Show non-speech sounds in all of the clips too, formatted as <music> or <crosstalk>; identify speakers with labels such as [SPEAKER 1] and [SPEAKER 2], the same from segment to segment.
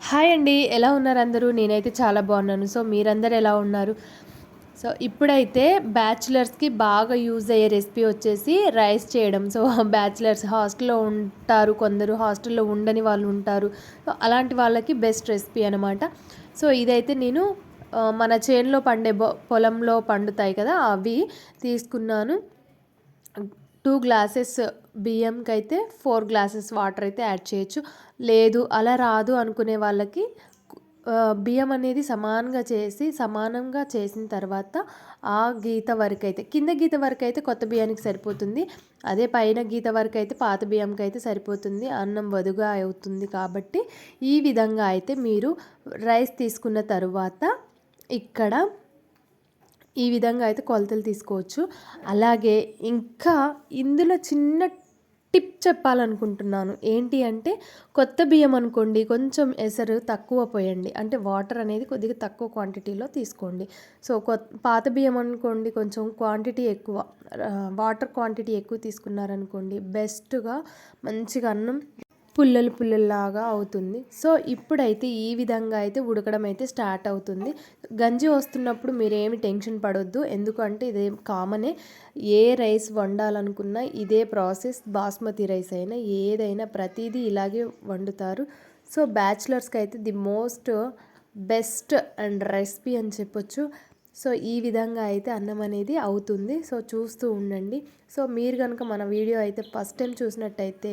[SPEAKER 1] Hi అండి ఎలా ఉన్నారు అందరూ? నేనైతే చాలా బాగున్నాను. సో మీరందరూ ఎలా ఉన్నారు? సో ఇప్పుడైతే బ్యాచిలర్స్కి బాగా యూజ్ అయ్యే రెసిపీ వచ్చేసి రైస్ చేయడం. సో <laughs> బ్యాచిలర్స్ హాస్టల్లో ఉంటారు కొందరు హాస్టల్లో ఉండని వాళ్ళు ఉంటారు. సో అలాంటి వాళ్ళకి బెస్ట్ రెసిపీ అనమాట సో ఇదైతే నేను మన చేనులో పండే పొలంలో పండుతాయి కదా అవి తీసుకున్నాను. టూ గ్లాసెస్ బియ్యంకి అయితే ఫోర్ గ్లాసెస్ వాటర్ అయితే యాడ్ చేయొచ్చు. లేదు అలా రాదు అనుకునే వాళ్ళకి బియ్యం అనేది సమానంగా చేసి సమానంగా చేసిన తర్వాత ఆ గీత వరకు అయితే కింద గీత వరకు అయితే కొత్త బియ్యానికి సరిపోతుంది. అదే పైన గీత వరకు అయితే పాత బియ్యంకి అయితే సరిపోతుంది. అన్నం వదుగా అవుతుంది కాబట్టి ఈ విధంగా అయితే మీరు రైస్ తీసుకున్న తరువాత ఇక్కడ ఈ విధంగా అయితే కొలతలు తీసుకోవచ్చు. అలాగే ఇంకా ఇందులో చిన్న టిప్ చెప్పాలనుకుంటున్నాను. ఏంటి అంటే కొత్త బియ్యం అనుకోండి కొంచెం ఎసరు తక్కువ పోయండి. అంటే వాటర్ అనేది కొద్దిగా తక్కువ క్వాంటిటీలో తీసుకోండి. సో కొత్త పాత బియ్యం అనుకోండి కొంచెం క్వాంటిటీ ఎక్కువ వాటర్ క్వాంటిటీ ఎక్కువ తీసుకున్నారనుకోండి బెస్ట్గా మంచిగా అన్నం పుల్లలు పుల్లల్లాగా అవుతుంది. సో ఇప్పుడైతే ఈ విధంగా అయితే ఉడకడం అయితే స్టార్ట్ అవుతుంది. గంజి వస్తున్నప్పుడు మీరేమి టెన్షన్ పడొద్దు. ఎందుకంటే ఇదే కామనే. ఏ రైస్ వండాలనుకున్నా ఇదే ప్రాసెస్. బాస్మతి రైస్ అయినా ఏదైనా ప్రతిదీ ఇలాగే వండుతారు. సో బ్యాచిలర్స్కి అయితే the most best and recipe అని చెప్పొచ్చు. సో ఈ విధంగా అయితే అన్నం అనేది అవుతుంది. సో చూస్తూ ఉండండి. సో మీరు కనుక మన వీడియో అయితే ఫస్ట్ టైం చూసినట్టయితే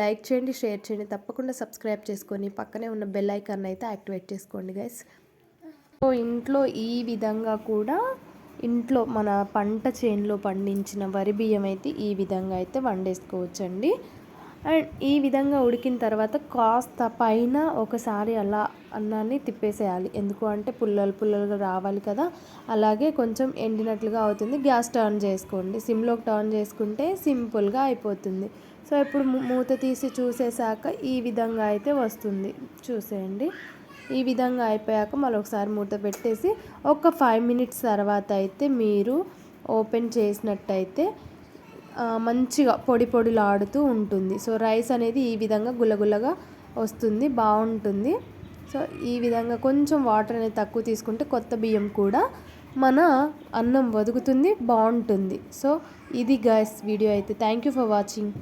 [SPEAKER 1] లైక్ చేయండి షేర్ చేయండి. తప్పకుండా సబ్స్క్రైబ్ చేసుకొని పక్కనే ఉన్న బెల్ ఐకాన్ అయితే యాక్టివేట్ చేసుకోండి గైస్. సో ఇంట్లో ఈ విధంగా కూడా ఇంట్లో మన పంట చేనులో పండించిన వరి బియ్యం అయితే ఈ విధంగా అయితే వండేసుకోవచ్చండి. అండ్ ఈ విధంగా ఉడికిన తర్వాత కాస్త పైన ఒకసారి అలా అన్నాన్ని తిప్పేసేయాలి. ఎందుకు అంటే పుల్లలు పుల్లలుగా రావాలి కదా. అలాగే కొంచెం ఎండినట్లుగా అవుతుంది. గ్యాస్ టర్న్ చేసుకోండి. సిమ్లోకి టర్న్ చేసుకుంటే సింపుల్గా అయిపోతుంది. సో ఇప్పుడు మూత తీసి చూసేసాక ఈ విధంగా అయితే వస్తుంది. చూసేయండి. ఈ విధంగా అయిపోయాక మళ్ళీ ఒకసారి మూత పెట్టేసి ఒక ఫైవ్ మినిట్స్ తర్వాత అయితే మీరు ఓపెన్ చేసినట్టయితే మంచిగా పొడి పొడిలాడుతూ ఉంటుంది. సో రైస్ అనేది ఈ విధంగా గుల్లగుల్లగా వస్తుంది బాగుంటుంది. సో ఈ విధంగా కొంచెం వాటర్ అనేది తక్కువ తీసుకుంటే కొత్త బియ్యం కూడా మన అన్నం వదుగుతుంది బాగుంటుంది. సో ఇది గైస్ వీడియో అయితే. Thank you for watching